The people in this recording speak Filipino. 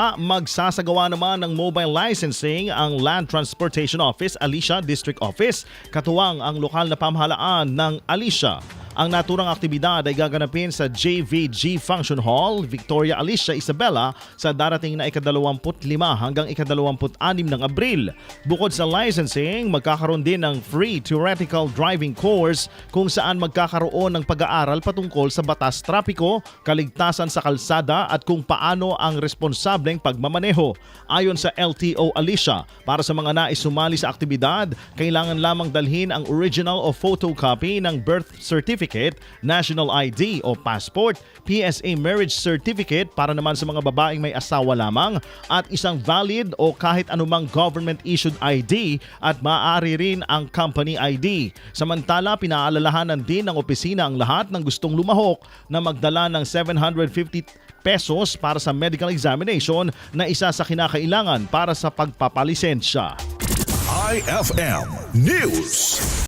Ah, Magsasagawa naman ng mobile licensing ang Land Transportation Office, Alicia District Office. Katuwang ang lokal na pamahalaan ng Alicia. Ang naturang aktibidad ay gaganapin sa JVG Function Hall, Victoria Alicia Isabela sa darating na ikadalawamput lima hanggang ikadalawamput anim ng Abril. Bukod sa licensing, magkakaroon din ng free theoretical driving course kung saan magkakaroon ng pag-aaral patungkol sa batas trapiko, kaligtasan sa kalsada at kung paano ang responsableng pagmamaneho. Ayon sa LTO Alicia, para sa mga nais sumali sa aktibidad, kailangan lamang dalhin ang original o photocopy ng birth certificate, national ID o passport, PSA marriage certificate para naman sa mga babaeng may asawa lamang at isang valid o kahit anumang government issued ID at maaari rin ang company ID. Samantala, pinaalalahanan din ng opisina ang lahat ng gustong lumahok na magdala ng 750 pesos para sa medical examination na isa sa kinakailangan para sa pagpapalisensya. IFM News.